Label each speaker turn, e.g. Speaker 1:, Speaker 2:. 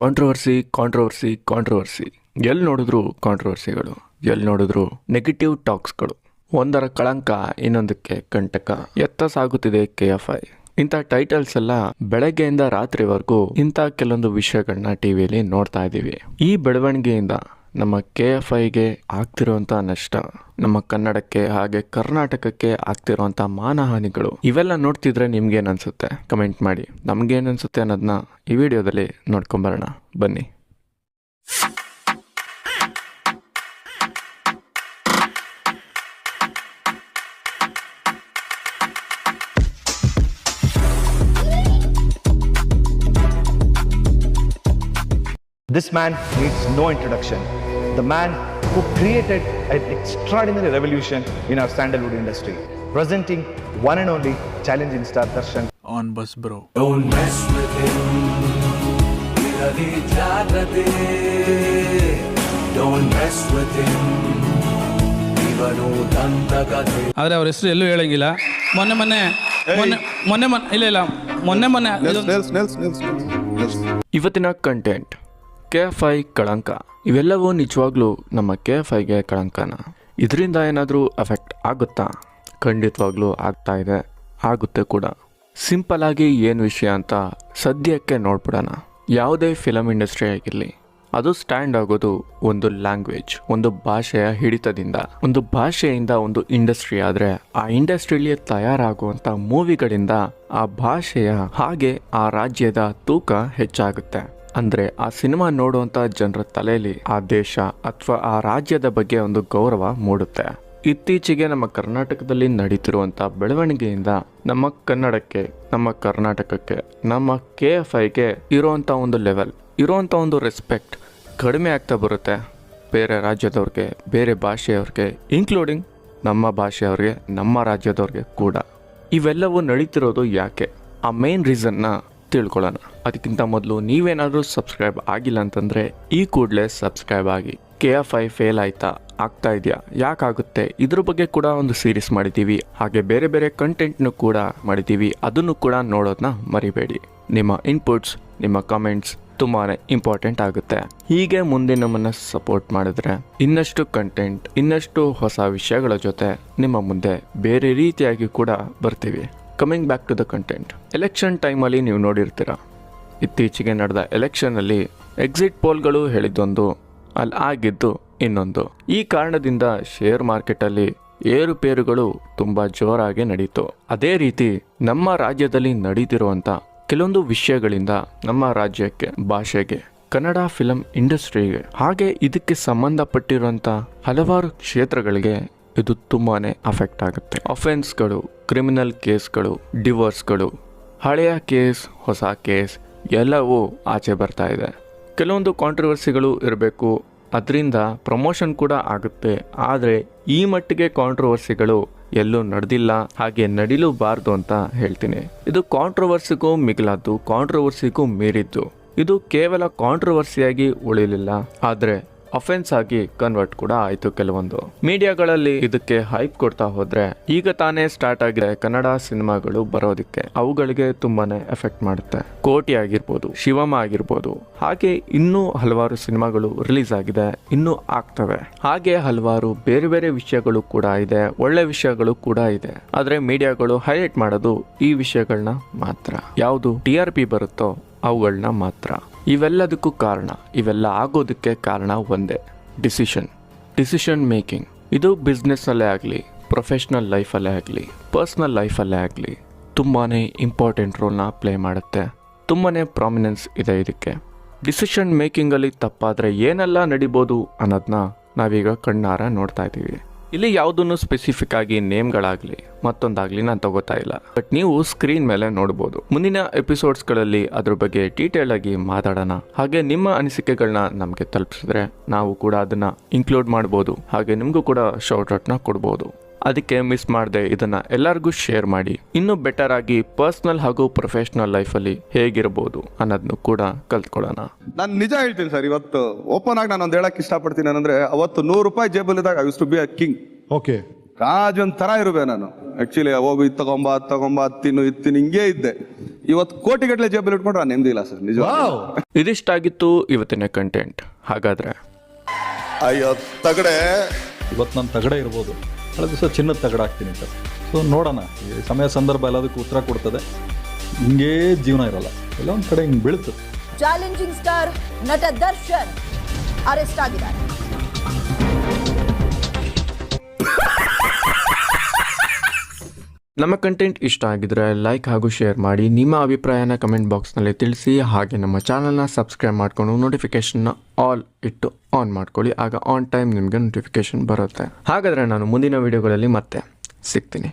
Speaker 1: Controversy controversy controversy ಎಲ್ಲಿ ನೋಡಿದ್ರು ಕಾಂಟ್ರವರ್ಸಿಗಳು ಎಲ್ಲಿ ನೋಡಿದ್ರು ನೆಗೆಟಿವ್ ಟಾಕ್ಸ್ಗಳು ಒಂದರ ಕಳಂಕ, ಇನ್ನೊಂದಕ್ಕೆ ಕಂಟಕ. ಎತ್ತ ಸಾಗುತ್ತಿದೆ ಕೆ ಎಫ್ ಐ ಇಂಥ ಟೈಟಲ್ಸ್ ಎಲ್ಲ ಬೆಳಗ್ಗೆಯಿಂದ ರಾತ್ರಿವರೆಗೂ ಇಂಥ ಕೆಲವೊಂದು ವಿಷಯಗಳನ್ನ ಟಿವಿಯಲ್ಲಿ ನೋಡ್ತಾ ಇದ್ದೀವಿ. ಈ ಬೆಳವಣಿಗೆಯಿಂದ ನಮ್ಮ ಕೆ ಎಫ್ ಐಗೆ ಆಗ್ತಿರುವಂತ ನಷ್ಟ, ನಮ್ಮ ಕನ್ನಡಕ್ಕೆ ಹಾಗೆ ಕರ್ನಾಟಕಕ್ಕೆ ಆಗ್ತಿರುವಂತ ಮಾನಹಾನಿಗಳು, ಇವೆಲ್ಲ ನೋಡ್ತಿದ್ರೆ ನಿಮ್ಗೇನು ಅನ್ಸುತ್ತೆ ಕಮೆಂಟ್ ಮಾಡಿ. ನಮ್ಗೇನು ಅನ್ಸುತ್ತೆ ಅನ್ನೋದನ್ನ ಈ ವಿಡಿಯೋದಲ್ಲಿ ನೋಡ್ಕೊಂಬರೋಣ. ಬನ್ನಿ.
Speaker 2: This man needs no introduction. The man who created an extraordinary revolution in our sandalwood industry, presenting one and only challenging star Darshan.
Speaker 3: on bus bro
Speaker 4: Don't mess with him. Don't mess with him.
Speaker 3: ಆದರೆ ಅವ್ರ ಹೆಸರು ಎಲ್ಲೂ ಹೇಳಂಗಿಲ್ಲ ಮೊನ್ನೆ ಮೊನ್ನೆ ಮೊನ್ನೆ ಮೊನ್ನೆ ಮೊನ್ನೆ ಇಲ್ಲ ಇಲ್ಲ ಮೊನ್ನೆ ಮೊನ್ನೆ
Speaker 1: ಇವತ್ತಿನ ಕಂಟೆಂಟ್ ಕೆ ಎಫ್ ಐ ಕಳಂಕ. ಇವೆಲ್ಲವೂ ನಿಜವಾಗ್ಲೂ ನಮ್ಮ ಕೆ ಎಫ್ ಐಗೆ ಕಳಂಕನ. ಇದರಿಂದ ಏನಾದರೂ ಎಫೆಕ್ಟ್ ಆಗುತ್ತಾ? ಖಂಡಿತವಾಗ್ಲೂ ಆಗ್ತಾ ಇದೆ. ಆಗುತ್ತೆ ಕೂಡ. ಸಿಂಪಲ್ ಆಗಿ ಏನು ವಿಷಯ ಅಂತ ಸದ್ಯಕ್ಕೆ ನೋಡ್ಬಿಡೋಣ. ಯಾವುದೇ ಫಿಲಮ್ ಇಂಡಸ್ಟ್ರಿ ಆಗಿರಲಿ, ಅದು ಸ್ಟ್ಯಾಂಡ್ ಆಗೋದು ಒಂದು ಲ್ಯಾಂಗ್ವೇಜ್, ಒಂದು ಭಾಷೆಯ ಹಿಡಿತದಿಂದ. ಒಂದು ಭಾಷೆಯಿಂದ ಒಂದು ಇಂಡಸ್ಟ್ರಿ ಆದರೆ ಆ ಇಂಡಸ್ಟ್ರಿಲಿ ತಯಾರಾಗುವಂಥ ಮೂವಿಗಳಿಂದ ಆ ಭಾಷೆಯ ಹಾಗೆ ಆ ರಾಜ್ಯದ ತೂಕ ಹೆಚ್ಚಾಗುತ್ತೆ. ಅಂದ್ರೆ ಆ ಸಿನಿಮಾ ನೋಡುವಂತ ಜನರ ತಲೆಯಲ್ಲಿ ಆ ದೇಶ ಅಥವಾ ಆ ರಾಜ್ಯದ ಬಗ್ಗೆ ಒಂದು ಗೌರವ ಮೂಡುತ್ತೆ. ಇತ್ತೀಚೆಗೆ ನಮ್ಮ ಕರ್ನಾಟಕದಲ್ಲಿ ನಡೀತಿರುವಂತ ಬೆಳವಣಿಗೆಯಿಂದ ನಮ್ಮ ಕನ್ನಡಕ್ಕೆ, ನಮ್ಮ ಕರ್ನಾಟಕಕ್ಕೆ, ನಮ್ಮ ಕೆ ಎಫ್ ಐಗೆ ಇರುವಂತ ಒಂದು ಲೆವೆಲ್ ಇರುವಂತ ಒಂದು ರೆಸ್ಪೆಕ್ಟ್ ಕಡಿಮೆ ಆಗ್ತಾ ಬರುತ್ತೆ. ಬೇರೆ ರಾಜ್ಯದವ್ರಿಗೆ, ಬೇರೆ ಭಾಷೆಯವ್ರಿಗೆ ಇನ್ಕ್ಲೂಡಿಂಗ್ ನಮ್ಮ ಭಾಷೆಯವ್ರಿಗೆ, ನಮ್ಮ ರಾಜ್ಯದವ್ರಿಗೆ ಕೂಡ. ಇವೆಲ್ಲವೂ ನಡೀತಿರೋದು ಯಾಕೆ? ಆ ಮೇನ್ ರೀಸನ್ನ ತಿಳ್ಕೊಳ್ಳೋಣ. ಅದಕ್ಕಿಂತ ಮೊದಲು ನೀವೇನಾದರೂ ಸಬ್ಸ್ಕ್ರೈಬ್ ಆಗಿಲ್ಲ ಅಂತಂದರೆ ಈ ಕೂಡಲೇ ಸಬ್ಸ್ಕ್ರೈಬ್ ಆಗಿ. ಕೆ ಎಫ್ ಐ ಫೇಲ್ ಆಯ್ತಾ? ಆಗ್ತಾ ಇದೆಯಾ? ಯಾಕಾಗುತ್ತೆ? ಇದ್ರ ಬಗ್ಗೆ ಕೂಡ ಒಂದು ಸೀರೀಸ್ ಮಾಡಿದ್ದೀವಿ ಹಾಗೆ ಬೇರೆ ಬೇರೆ ಕಂಟೆಂಟ್ನು ಕೂಡ ಮಾಡಿದ್ದೀವಿ ಅದನ್ನು ಕೂಡ ನೋಡೋದನ್ನ ಮರಿಬೇಡಿ. ನಿಮ್ಮ ಇನ್ಪುಟ್ಸ್ ನಿಮ್ಮ ಕಮೆಂಟ್ಸ್ ತುಂಬಾ ಇಂಪಾರ್ಟೆಂಟ್ ಆಗುತ್ತೆ. ಹೀಗೆ ಮುಂದೆ ನಮ್ಮನ್ನ ಸಪೋರ್ಟ್ ಮಾಡಿದ್ರೆ ಇನ್ನಷ್ಟು ಕಂಟೆಂಟ್ ಇನ್ನಷ್ಟು ಹೊಸ ವಿಷಯಗಳ ಜೊತೆ ನಿಮ್ಮ ಮುಂದೆ ಬೇರೆ ರೀತಿಯಾಗಿ ಕೂಡ ಬರ್ತೀವಿ. Coming back to the content election ಟೈಮಲ್ಲಿ ನೀವು ನೋಡಿರ್ತೀರ? ಇತ್ತೀಚೆಗೆ ನಡೆದ ಎಲೆಕ್ಷನಲ್ಲಿ ಎಕ್ಸಿಟ್ ಪೋಲ್ಗಳು ಹೇಳಿದ್ದೊಂದು ಅಲ್ಲಿ ಆಗಿದ್ದು ಇನ್ನೊಂದು. ಈ ಕಾರಣದಿಂದ ಶೇರ್ ಮಾರ್ಕೆಟಲ್ಲಿ ಏರುಪೇರುಗಳು ತುಂಬ ಜೋರಾಗಿ ನಡೀತು. ಅದೇ ರೀತಿ ನಮ್ಮ ರಾಜ್ಯದಲ್ಲಿ ನಡೀತಿರುವಂಥ ಕೆಲವೊಂದು ವಿಷಯಗಳಿಂದ ನಮ್ಮ ರಾಜ್ಯಕ್ಕೆ, ಭಾಷೆಗೆ, ಕನ್ನಡ ಫಿಲಂ ಇಂಡಸ್ಟ್ರಿಗೆ ಹಾಗೆ ಇದಕ್ಕೆ ಸಂಬಂಧಪಟ್ಟಿರುವಂಥ ಹಲವಾರು ಕ್ಷೇತ್ರಗಳಿಗೆ ಇದು ತುಂಬಾ ಅಫೆಕ್ಟ್ ಆಗುತ್ತೆ. ಅಫೆನ್ಸ್ಗಳು ಕ್ರಿಮಿನಲ್ ಕೇಸ್ಗಳು ಡಿವೋರ್ಸ್ಗಳು ಹಳೆಯ ಕೇಸ್ ಹೊಸ ಕೇಸ್ ಎಲ್ಲವೂ ಆಚೆ ಬರ್ತಾ ಇದೆ. ಕೆಲವೊಂದು ಕಾಂಟ್ರವರ್ಸಿಗಳು ಇರಬೇಕು, ಅದರಿಂದ ಪ್ರಮೋಷನ್ ಕೂಡ ಆಗುತ್ತೆ. ಆದರೆ ಈ ಮಟ್ಟಿಗೆ ಕಾಂಟ್ರವರ್ಸಿಗಳು ಎಲ್ಲೂ ನಡೆದಿಲ್ಲ, ಹಾಗೆ ನಡಿಲೂಬಾರ್ದು ಅಂತ ಹೇಳ್ತೀನಿ. ಇದು ಕಾಂಟ್ರವರ್ಸಿಗೂ ಮಿಗಿಲಾದ್ದು ಕಾಂಟ್ರವರ್ಸಿಗೂ ಮೀರಿದ್ದು. ಇದು ಕೇವಲ ಕಾಂಟ್ರವರ್ಸಿಯಾಗಿ ಉಳಿಲಿಲ್ಲ. ಆದರೆ ಅಫೆನ್ಸ್ ಆಗಿ ಕನ್ವರ್ಟ್ ಕೂಡ ಆಯ್ತು ಕೆಲವೊಂದು. ಮೀಡಿಯಾಗಳಲ್ಲಿ ಇದಕ್ಕೆ ಹೈಪ್ ಕೊಡ್ತಾ ಹೋದ್ರೆ ಈಗ ತಾನೇ ಸ್ಟಾರ್ಟ್ ಆಗಿದೆ ಕನ್ನಡ ಸಿನಿಮಾಗಳು ಬರೋದಕ್ಕೆ. ಅವುಗಳಿಗೆ ತುಂಬಾನೇ ಎಫೆಕ್ಟ್ ಮಾಡುತ್ತೆ. ಕೋಟಿ ಆಗಿರ್ಬೋದು, ಶಿವಮ ಆಗಿರ್ಬೋದು. ಹಾಗೆ ಇನ್ನೂ ಹಲವಾರು ಸಿನಿಮಾಗಳು ರಿಲೀಸ್ ಆಗಿದೆ, ಇನ್ನೂ ಆಗ್ತವೆ. ಹಾಗೆ ಹಲವಾರು ಬೇರೆ ಬೇರೆ ವಿಷಯಗಳು ಕೂಡ ಇದೆ, ಒಳ್ಳೆ ವಿಷಯಗಳು ಕೂಡ ಇದೆ. ಆದ್ರೆ ಮೀಡಿಯಾಗಳು ಹೈಲೈಟ್ ಮಾಡೋದು ಈ ವಿಷಯಗಳನ್ನ ಮಾತ್ರ. ಯಾವುದು ಟಿ ಆರ್ ಪಿ ಬರುತ್ತೋ ಅವುಗಳನ್ನ ಮಾತ್ರ. ಇವೆಲ್ಲದಕ್ಕೂ ಕಾರಣ, ಇವೆಲ್ಲ ಆಗೋದಕ್ಕೆ ಕಾರಣ ಒಂದೇ ಡಿಸಿಷನ್ ಡಿಸಿಷನ್ ಮೇಕಿಂಗ್ ಇದು ಬಿಸ್ನೆಸ್ಸಲ್ಲೇ ಆಗಲಿ ಪ್ರೊಫೆಷ್ನಲ್ ಲೈಫಲ್ಲೇ ಆಗಲಿ ಪರ್ಸ್ನಲ್ ಲೈಫಲ್ಲೇ ಆಗಲಿ ತುಂಬಾ ಇಂಪಾರ್ಟೆಂಟ್ ರೋಲ್ನ ಪ್ಲೇ ಮಾಡುತ್ತೆ. ತುಂಬಾ ಪ್ರಾಮಿನೆನ್ಸ್ ಇದೆ ಇದಕ್ಕೆ. ಡಿಸಿಷನ್ ಮೇಕಿಂಗಲ್ಲಿ ತಪ್ಪಾದರೆ ಏನೆಲ್ಲ ನಡಿಬೋದು ಅನ್ನೋದನ್ನ ನಾವೀಗ ಕಣ್ಣಾರ ನೋಡ್ತಾ ಇದ್ದೀವಿ. ಇಲ್ಲಿ ಯಾವುದನ್ನು ಸ್ಪೆಸಿಫಿಕ್ ಆಗಿ ನೇಮ್ಗಳಾಗಲಿ ಮತ್ತೊಂದಾಗ್ಲಿ ನಾನು ತಗೋತಾ ಇಲ್ಲ. ಬಟ್ ನೀವು ಸ್ಕ್ರೀನ್ ಮೇಲೆ ನೋಡ್ಬೋದು. ಮುಂದಿನ ಎಪಿಸೋಡ್ಸ್ಗಳಲ್ಲಿ ಅದ್ರ ಬಗ್ಗೆ ಡೀಟೇಲ್ ಆಗಿ ಮಾತಾಡೋಣ. ಹಾಗೆ ನಿಮ್ಮ ಅನಿಸಿಕೆಗಳನ್ನ ನಮಗೆ ತಲುಪಿಸಿದ್ರೆ ನಾವು ಕೂಡ ಅದನ್ನ ಇನ್ಕ್ಲೂಡ್ ಮಾಡ್ಬೋದು. ಹಾಗೆ ನಿಮಗೂ ಕೂಡ ಶೌಟ್ ಔಟ್ನ ಕೊಡ್ಬೋದು. ಅದಕ್ಕೆ ಮಿಸ್ ಮಾಡದೆ ಇದನ್ನ ಎಲ್ಲರಿಗೂ ಶೇರ್ ಮಾಡಿ. ಇನ್ನೂ ಬೆಟರ್ ಆಗಿ ಪರ್ಸನಲ್ ಹಾಗೂ ಪ್ರೊಫೆಷನಲ್ ಲೈಫಲ್ಲಿ ಹೇಗಿರಬಹುದು ಅನ್ನೋದನ್ನು ಕೂಡ ಕಲ್ತ್ಕೊಳ್ಳೋಣ.
Speaker 5: ನಾನು ನಿಜ ಹೇಳ್ತೀನಿ ಸರ್ ಇವತ್ತು ಓಪನ್ ಆಗಿ ನಾನು ಒಂದು ಹೇಳಕ್ ಇಷ್ಟಪಡ್ತೀನಿ ಏನಂದ್ರೆ ಅವತ್ತು ನೂರು ರೂಪಾಯಿ ಜೇಬಲ್ಲಿದ್ದಾಗ I to be a king
Speaker 6: okay.
Speaker 5: Rajan ತರ ಇರುವೆ ನಾನು. ಆಕ್ಚುಲಿ ಹೋಗಿ ಇದು ತಗೊಂಬ ಅದು ತಗೊಂಬ ತಿನ್ನು ಇತ್ತಿನ ಹಿಂಗೆ ಇದ್ದೆ. ಇವತ್ತು ಕೋಟಿಗಟ್ಟಲೆ ಜೇಬಲ್ಲಿ ಇಟ್ಕೊಂಡ್ರೆ ನಾನು ನೆಮ್ಮದಿ ಇಲ್ಲ ಸರ್ ನಿಜ
Speaker 1: ಇದಿಷ್ಟಾಗಿತ್ತು ಇವತ್ತಿನ ಕಂಟೆಂಟ್ ಹಾಗಾದ್ರೆ.
Speaker 5: ಅಯ್ಯೋ ತಗಡೆ.
Speaker 6: ಇವತ್ತು ನಾನು ತಗಡ ಇರ್ಬೋದು. ಕಳೆದ ದಿವಸ ಚಿನ್ನದ ತಗಡ ಹಾಕ್ತೀನಿ ಸರ್ ಸೊ ನೋಡೋಣ. ಈ ಸಮಯ ಸಂದರ್ಭ ಎಲ್ಲದಕ್ಕೂ ಉತ್ತರ ಕೊಡ್ತದೆ. ಹಿಂಗೇ ಜೀವನ ಇರಲ್ಲ. ಎಲ್ಲ ಒಂದು ಕಡೆ ಹಿಂಗೆ ಬೀಳ್ತದೆ.
Speaker 7: ಚಾಲೆಂಜಿಂಗ್ ಸ್ಟಾರ್ ನಟ ದರ್ಶನ್ ಅರೆಸ್ಟ್ ಆಗಿದ್ದಾರೆ.
Speaker 1: ನಮ್ಮ ಕಂಟೆಂಟ್ ಇಷ್ಟ ಆಗಿದ್ರೆ ಲೈಕ್ ಹಾಗೂ ಶೇರ್ ಮಾಡಿ, ನಿಮ್ಮ ಅಭಿಪ್ರಾಯನ ಕಮೆಂಟ್ ಬಾಕ್ಸ್ನಲ್ಲಿ ತಿಳಿಸಿ, ಹಾಗೆ ನಮ್ಮ ಚಾನಲ್ನ ಸಬ್ಸ್ಕ್ರೈಬ್ ಮಾಡಿಕೊಂಡು ನೋಟಿಫಿಕೇಷನ್ನ ಆಲ್ ಇಟ್ಟು ಆನ್ ಮಾಡ್ಕೊಳ್ಳಿ, ಆಗ ಆನ್ ಟೈಮ್ ನಿಮಗೆ ನೋಟಿಫಿಕೇಶನ್ ಬರುತ್ತೆ. ಹಾಗಾದರೆ ನಾನು ಮುಂದಿನ ವಿಡಿಯೋಗಳಲ್ಲಿ ಮತ್ತೆ ಸಿಗ್ತೀನಿ.